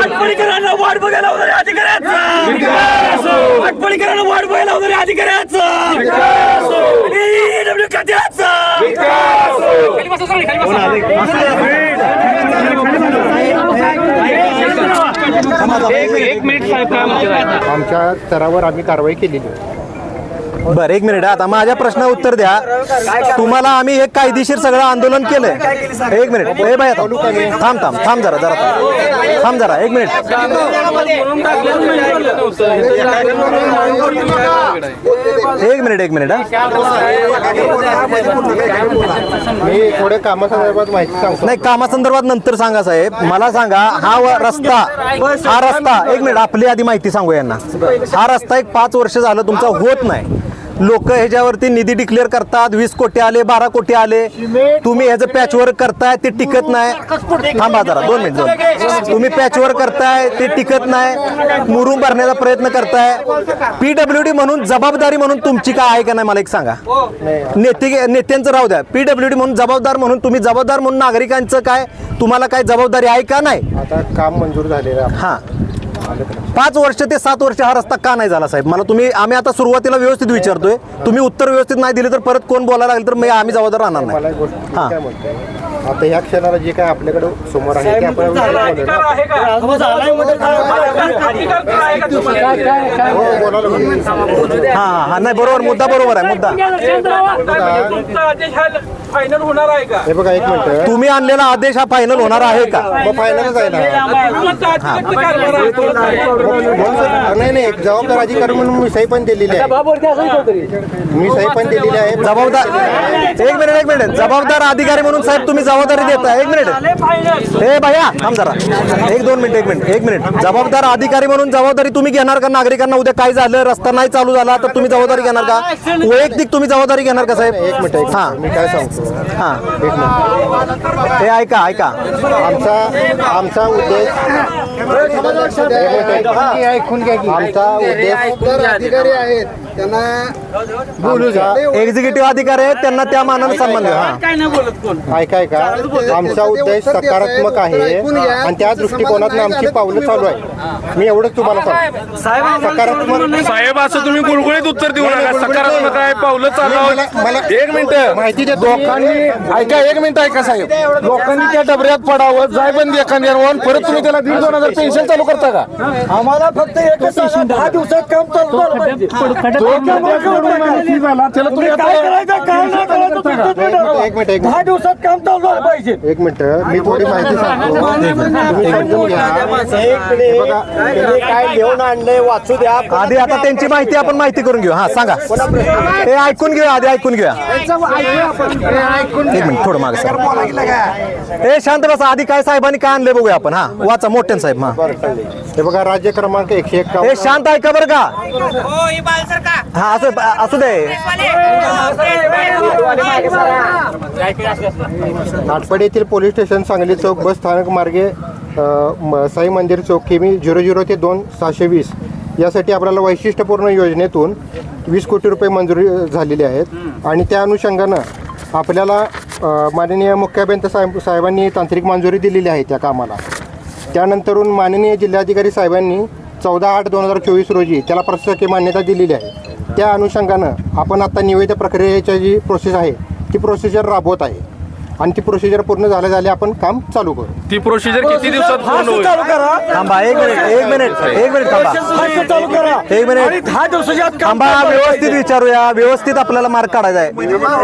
आटपाडीकरांना वाट बघायला वगैरे अधिकाऱ्याचा आटपाडीकरांना वाट बघायला वगैरे अधिकाऱ्याचा एक मिनिट आमच्या स्तरावर आम्ही कारवाई केलेली बरं एक मिनिट आता माझ्या प्रश्न उत्तर द्या. तुम्हाला आम्ही हे कायदेशीर सगळं आंदोलन केलंय. एक मिनिट. ए बाय थांब थांब थांब जरा जरा थांब. जरा एक मिनिट. एक मिनिट एक मिनिट हा. मी थोडे कामासंदर्भात माहिती सांगतो. नाही कामासंदर्भात नंतर सांगा साहेब. मला सांगा हा रस्ता हा रस्ता एक मिनिट आपली आधी माहिती सांगू यांना. हा रस्ता एक पाच वर्ष झालं तुमचा होत नाही. लोक ह्याच्यावरती निधी डिक्लेअर करतात. वीस कोटी आले बारा कोटी आले. तुम्ही ह्याचं पॅचवर्क करताय ते टिकत नाही. थांबा जरा दोन मिनिट दोन तुम्ही पॅचवर्क करताय ते टिकत नाही. मुरुम भरण्याचा प्रयत्न करताय. पीडब्ल्यू डी म्हणून जबाबदारी म्हणून तुमची काय आहे का नाही मला एक सांगा. नेते नेत्यांचं राहू द्या. पीडब्ल्यू डी म्हणून जबाबदार म्हणून तुम्ही जबाबदार म्हणून नागरिकांचं काय तुम्हाला काय जबाबदारी आहे का नाही? आता काम मंजूर झालेलं. हा. पाच वर्ष ते सात वर्ष हा रस्ता का नाही झाला साहेब मला तुम्ही आम्ही आता सुरुवातीला व्यवस्थित विचारतोय तुम्ही उत्तर व्यवस्थित नाही दिले तर परत कोण बोलायला लागेल तर मी आम्ही जबाबदार राहणार मला नाही एक गोष्ट मी हा. काय म्हणतोय आता ह्या क्षणाला जे काय आपल्याकडे समोर आहे ते आपण हो, ना. हा हा हा नाही बरोबर मुद्दा बरोबर आहे मुद्दा फायनल होणार आहे का? हे बघा एक मिनिट. तुम्ही आणलेला आदेश हा फायनल होणार आहे का? मग फायनलच आहे ना? म्हणून- नाही नाही एक जबाबदार अधिकारी म्हणून मी सही पण दिलेली आहे. मी सही पण दिलेली आहे. जबाबदार एक मिनिट एक मिनिट. जबाबदार अधिकारी म्हणून साहेब तुम्ही जबाबदारी देता एक मिनिट. ए भैया थांब जरा. एक दोन मिनिट एक मिनिट एक मिनिट. जबाबदार अधिकारी म्हणून जबाबदारी तुम्ही घेणार का नागरिकांना? उद्या काय झालं? रस्ता नाही चालू झाला तर तुम्ही जबाबदारी घेणार का? वैयक्तिक तुम्ही जबाबदारी घेणार का साहेब? एक मिनिट एक हा. मिनिट. मी काय सांगतो हा एक मिनिट. हे ऐका ऐका. आमचा आमचा उद्देश ऐकून घ्या आमचा उद्देश अधिकारी आहेत. त्यांना एक्झिक्युटिव्ह अधिकारी आहेत त्यांना त्या मानाने सन्मान द्या. हा काय नाही बोलत कोण? ऐका ऐका आमचा उद्देश सकारात्मक आहे. आणि त्या दृष्टिकोनातून आमची पावलं चालू आहे. मी एवढंच तुम्हाला सांगतो. सकारात्मक साहेब असं तुम्ही गुळगुळीत उत्तर देऊ नका. सकारात्मक आहे पावलं चालव मला- एक मिनिट. माहिती. लोकांनी ऐका एक मिनिट ऐका साहेब. लोकांनी त्या डबऱ्यात पडावं जाय बंदी एखाद्यावर परत तुम्ही त्याला दीड दोन हजार पेन्शन चालू करता का? आम्हाला फक्त एकच दहा दिवसात काम चालू एक मिनिट, एक दहा दिवसात काम चालू झालं पाहिजे. एक मिनिट मी थोडी माहिती सांगतो. तुम्ही समजून घ्या. हे बघा काय घेऊन आणले वाचू द्या. आधी आता त्यांची माहिती आपण माहिती करून घेऊ. हा सांगा. हे ऐकून घेऊया आधी ऐकून घेऊया एक मिनिट थोडं मागे सर ए शांत बसा. आधी काय साहेबांनी काय आणले बघूया आपण. हा वाचा मोठ्यान साहेब हा. हे बघा राज्य क्रमांक एकशे ए एक्कावन्न शांत ऐका बरं का. हा असं असू दे. आटपाडी येथील पोलीस स्टेशन सांगली चौक बस स्थानक मार्गे म- साई मंदिर चौक किमी झिरो झिरो ते दोन सहाशे वीस. यासाठी आपल्याला वैशिष्ट्यपूर्ण योजनेतून वीस कोटी रुपये मंजुरी अ, आहेत. आणि त्या अनुषंगानं आपल्याला अ, माननीय मुख्याभियंता साहेब साहेबांनी तांत्रिक मंजुरी दिलेली आहे त्या कामाला. त्यानंतरून माननीय जिल्हाधिकारी साहेबांनी चौदा आठ दोन हजार चोवीस रोजी त्याला प्रशासकीय मान्यता दिलेली आहे. त्या अनुषंगानं आपण आता निवेद प्रक्रियेची जी प्रोसेस आहे ती प्रोसिजर राबवत आहे. आणि ती प्रोसिजर पूर्ण झाल्या झाल्या आपण काम चालू करू. ती प्रोसिजर किती दिवसात पूर्ण होईल? चालू करा. थांबा एक मिनिट एक मिनिट एक मिनिट थांबा. फास्ट चालू करा. एक मिनिट. आणि दहा दिवसाच्या आत काम थांबा चालू झालं व्यवस्थित. विचारूया. व्यवस्थित आपल्याला मार्क काढायचा आहे.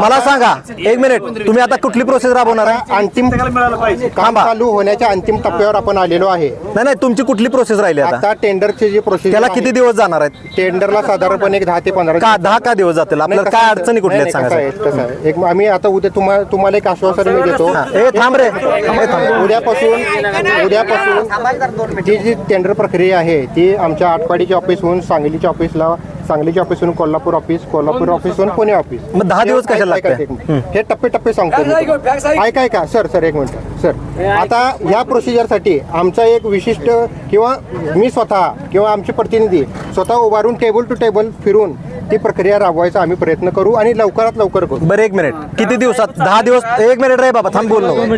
मला सांगा एक मिनिट. तुम्ही आता कुठली प्रोसेस राबवणार आहे? अंतिम काम थांबा. चालू होण्याच्या अंतिम टप्प्यावर आपण आलेलो आहे. नाही नाही तुमची कुठली प्रोसेस राहिली आता? आता टेंडरची जी प्रोसेस त्याला किती दिवस जाणार आहेत? टेंडरला साधारणपणे एक दहा ते पंधरा का दहा का दिवस जातील? आपल्याला काय अडचणी कुठल्या आहेत आहे, सांगायचं? कसं आहे. एक आम्ही आता उद्या तुम्हाला तुम्हाला एक आश्वासन मी देतो हा, थांब रे. ए, थांब. उद्यापासून उद्यापासून जी जी टेंडर प्रक्रिया आहे ती आमच्या आटपाडीच्या ऑफिसहून सांगलीच्या ऑफिसला सांगलीच्या ऑफिसहून कोल्हापूर ऑफिस कोल्हापूर ऑफिसहून पुणे ऑफिस मग दहा दिवस कशाला ऐका- लागताय? एक मिनिट. हे टप्पे टप्पे सांगतो मी तुम्हाला. ऐका ऐका सर सर एक मिनिट सर. आता ह्या प्रोसिजरसाठी आमचा एक विशिष्ट किंवा मी स्वतः किंवा आमचे प्रतिनिधी स्वतः उभारून टेबल टू टेबल फिरून ती प्रक्रिया राबवायचा आम्ही प्रयत्न करू आणि लवकरात लवकर करू. बरं एक मिनिट. किती दिवसात? दहा दिवस एक मिनिट रे बाबा थांब बोल नको.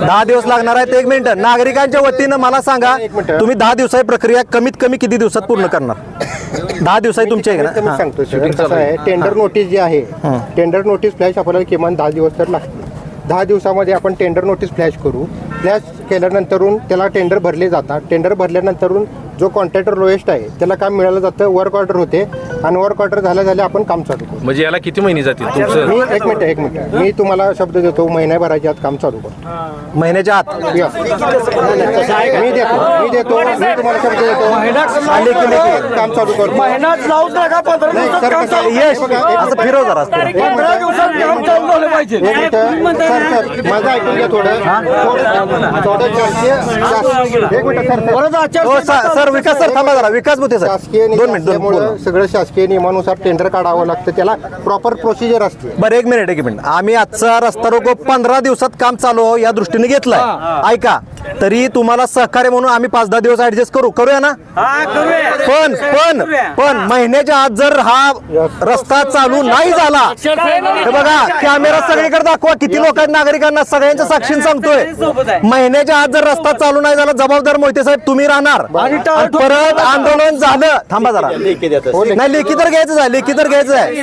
दहा दिवस लागणार आहेत एक मिनिट. नागरिकांच्या वतीनं मला सांगा एक मिनिट. तुम्ही दहा दिवसाची प्रक्रिया कमीत कमी किती दिवसात पूर्ण करणार? दहा दिवसाची तुमची? सांगतो सर कसं आहे टेंडर नोटीस जी आहे टेंडर नोटीस फ्लॅश आपल्याला किमान दहा दिवस तर लागते दहा दिवसामध्ये आपण टेंडर नोटीस फ्लॅश करू. फ्लॅश केल्यानंतरून त्याला टेंडर भरले जातात. टेंडर भरल्यानंतरून जो कॉन्ट्रॅक्टर लोएस्ट आहे त्याला काम मिळालं जातं वर्क ऑर्डर होते आणि वर्क ऑर्डर झाल्या झाल्या आपण काम चालू करू म्हणजे याला किती महिने जातील तुमचं? मी एक मिनिट एक मिनिट. मी तुम्हाला शब्द देतो महिन्याभराच्या आत काम चालू करू. महिन्याच्या आत. मी देतो मी देतो मी तुम्हाला शब्द देतो. आले की लेखी. काम चालू करतो. पंधरा नाही, दिवसात सर, काम कसं चालू आहे? यश हे बघा, एक असं फिरव जरा असं. पंधरा दिवसात काम चालू झालं पाहिजे. एक मिनिट. सर सर माझं ऐकून घ्या थोडं. थोडं शास- एक मिनिट सर सर परत हो आचारसंहिता सा- सर विकास सर थांबा जरा विकास होते सर. शासकीय दोन मिनिट दोन असल्यामुळं बोला. सगळं शासकीय नियमानुसार टेंडर काढावं लागतं त्याला प्रॉपर प्रोसिजर असते. बरं एक मिनिट एक मिनिट. आम्ही आजचा रस्ता रोको पंधरा दिवसात काम चालू हो या दृष्टीने घेतलाय. ऐका तरी तुम्हाला सहकार्य म्हणून आम्ही पाच दहा दिवस ऍडजस्ट करू. करूया ना? पण पण पण महिन्याच्या आत जर हा रस्ता चालू नाही झाला हे बघा कॅमेरा सगळीकडे दाखवा. किती लोक आहेत नागरिकांना सगळ्यांच्या साक्षीने सांगतोय. महिन्याच्या आत जर रस्ता चालू नाही झाला जबाबदार मोहिते साहेब तुम्ही राहणार. परत आंदोलन झालं. थांबा जरा. नाही लेखी तर घ्यायचं आहे लेखी तर घ्यायचं आहे.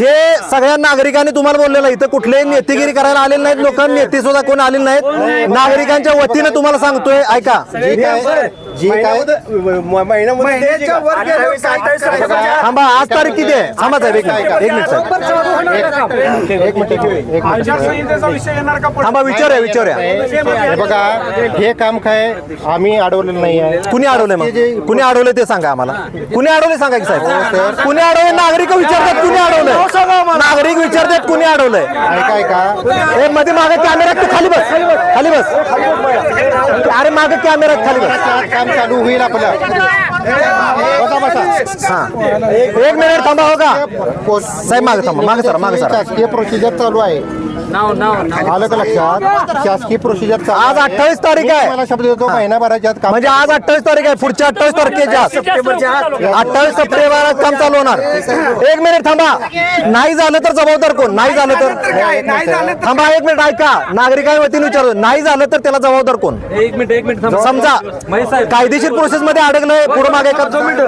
हे सगळ्या नागरिकांनी तुम्हाला बोललेलं. इथं कुठलेही नेतेगिरी करायला आलेले नाहीत लोक नेते सुद्धा कोण आलेले नाहीत. नागरिकांच्या वतीनं तुम्हाला सांगतोय ऐका. जी काय जी काय? महिन्याच्या वर गेल्यावर काय काय सांगायचं? थांबा आज तारीख किती आहे? थांबा साहेब एक मिनिट एक मिनिट साहेब. एक मिनिट एक मिनिट थांबा विचारूया विचारूया. हे बघा हे काम काय? आम्ही अडवलेलं नाही आहे. कुणी अडवलंय मग? कुणी अडवलंय ते सांगा आम्हाला. कुणी अडवले सांगा की साहेब? कुणी अडवलंय? नागरिक विचारतात कुणी अडवलंय? नागरिक विचारतात कुणी अडवलंय? ऐका ऐका. ए मध्ये मागे कॅमेऱ्यात तू खाली बस खाली बस. अरे मागे कॅमेऱ्यात खाली बस. काम चालू होईल आपलं. बसा बसा. हा. एक मिनिट थांबा हो का? साहेब मागे थांबा मागे सरा मागे सरा. शासकीय प्रोसिजर चालू आहे? आलं का लक्षात? शासकीय प्रोसिजर चालू आज आहे. 28 तारीख मी आहे. तुम्हाला शब्द देतो महिन्याभराच्या आत काम म्हणजे आज अठ्ठावीस तारीख आहे. पुढच्या अठ्ठावीस तारखेच्या अठ्ठावीस सप्टेंबर काम चालू होणार. एक मिनिट थांबा. नाही झालं तर जबाबदार कोण? नाही झालं तर थांबा एक मिनिट ऐका. नागरिकांच्या वतीने विचारतो नाही झालं तर त्याला जबाबदार कोण? एक मिनिट एक मिनिट समजा. कायदेशीर प्रोसेस मध्ये अडकलंय. पुढे मागे का दोन मिनिटं.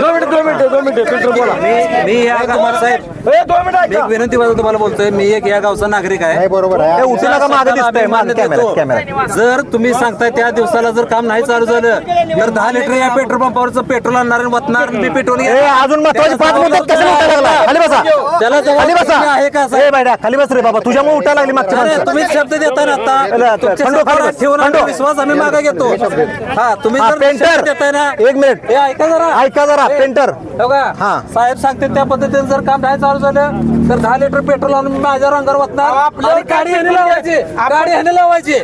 दोन मिनिटं दोन मिनिटं मी या गावात साहेब ए, दोन मिनिटं मी एक. विनंती वाजून तुम्हाला बोलतोय. मी एक या गावचा नागरिक आहे नाही बरोबर ए, आहे उठू नका मागे दिसतंय? मागे कॅमेरा कॅमेरा. जर तुम्ही सांगताय त्या दिवसाला जर काम नाही चालू झालं तर दहा लिटर या पेट्रोल पंपावरचं पेट्रोल आणणार आणि वतणार मी पेट्रोल ए अजून महत्त्वाचे पाच मुद्द्यात कसं उठायला लागला? खाली बसा. त्याला खाली जबाबदारी बसा आहे का ए साहेब? बायड्या खाली बस रे बाबा. तुझ्यामुळे उठायला लागली मागच्या अरे, माणसं तुम्ही शब्द देता ना आता. खंडो, तुमच्या खंडो, शब्दाला ठेवून आम्ही खंडो. विश्वास आम्ही मागे घेतो. हा तुम्ही हा, जर पेंटर. शब्द देताय ना एक मिनिट. हे ऐका जरा. ऐका जरा पेंटर. हो का? हा. साहेब सांगते त्या पद्धतीने जर काम नाही चालू झालं तर दहा लिटर पेट्रोल आणून माझ्या रंगावर वाचणार आणि गाडी ह्याने लावायची. गाडी ह्याने लावायची.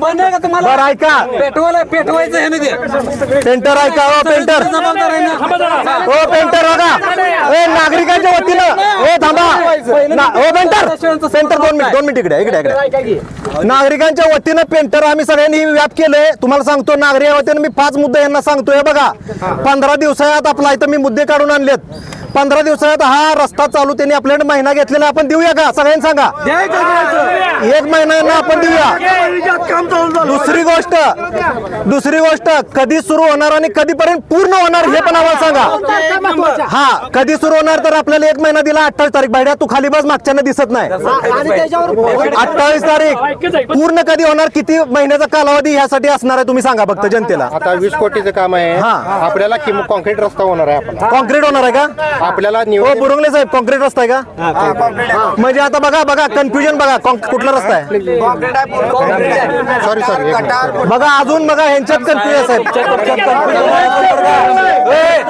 बंद आहे का बरं तुम्हाला ऐका पेटवायचं ह्याने ते? पेंटर ऐका हो पेंटर जबाबदार आहे ना? हो. पेंटर बघा. ए नागरिकांच्या वतीनं. ए थांबा. ना- हो पेंटर पेंटर दोन मिनिट दोन मिनिट इकडे इकडे इकडे. नागरिकांच्या वतीनं पेंटर आम्ही सगळ्यांनी व्याप केलंय. तुम्हाला सांगतो नागरिकांच्या वतीनं मी पाच मुद्दे यांना सांगतोय. बघा पंधरा दिवसात आपला इथं मी मुद्दे काढून आणलेत. पंधरा दिवसात हा रस्ता चालू त्यांनी आपल्याकडे महिना घेतलेला. आपण देऊया का? सगळ्यांनी सांगा. एक महिन्यानं आपण देऊया. दुसरी गोष्ट दुसरी गोष्ट कधी सुरू होणार आणि कधीपर्यंत पूर्ण होणार हे पण आम्हाला सांगा. हा कधी सुरू होणार तर आपल्याला एक महिना दिला अठ्ठावीस तारीख. बाहेर तू खाली बस मागच्यानं दिसत नाही. अठ्ठावीस तारीख पूर्ण कधी होणार किती महिन्याचा कालावधी ह्यासाठी असणार आहे तुम्ही सांगा फक्त जनतेला. आता वीस कोटीचं काम आहे. आपल्याला कॉन्क्रीट रस्ता होणार आहे कॉन्क्रीट होणार आहे का? आपल्याला हो बुरुंगले साहेब कॉन्क्रीट रस्ता आहे का? म्हणजे आता बघा बघा कन्फ्युजन बघा कॉन- कुठला रस्ता आहे? सॉरी सॉरी बघा अजून बघा ह्यांच्यात कन्फ्युजन साहेब.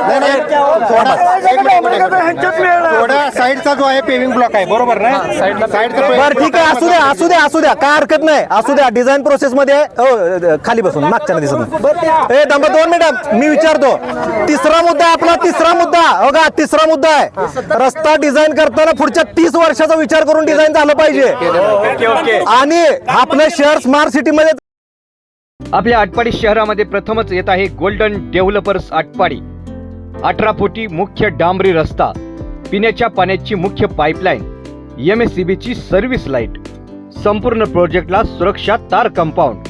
थोडा एक मिनिट, एक मिनिट. थोडा साईडचा जो आहे पेविंग ब्लॉक आहे बरोबर ना साईडचा बरं ठीक आहे असू द्या असू द्या असू द्या. काय हरकत नाही. असू द्या डिझाईन प्रोसेस मध्ये हो, खाली बसून मागच्या दिसत नाही. ए दंबा दोन मिनिट. मी विचारतो. तिसरा मुद्दा आपला तिसरा मुद्दा. हो का तिसरा मुद्दा आहे. रस्ता डिझाईन करताना पुढच्या तीस वर्षाचा विचार करून डिझाईन झालं पाहिजे. आणि आपलं शहर स्मार्ट सिटी मध्ये आपल्या आटपाडी शहरामध्ये प्रथमच येत आहे गोल्डन डेव्हलपर्स आटपाडी. अठरा फुटी मुख्य डांबरी रस्ता. पिण्याच्या पाण्याची मुख्य पाईपलाईन एम एस सी बीची सर्व्हिस लाइट संपूर्ण प्रोजेक्टला सुरक्षा तार कंपाऊंड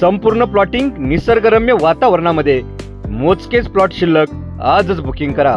संपूर्ण प्लॉटिंग निसर्गरम्य वातावरणामध्ये. मोजकेच प्लॉट शिल्लक. आजच बुकिंग करा.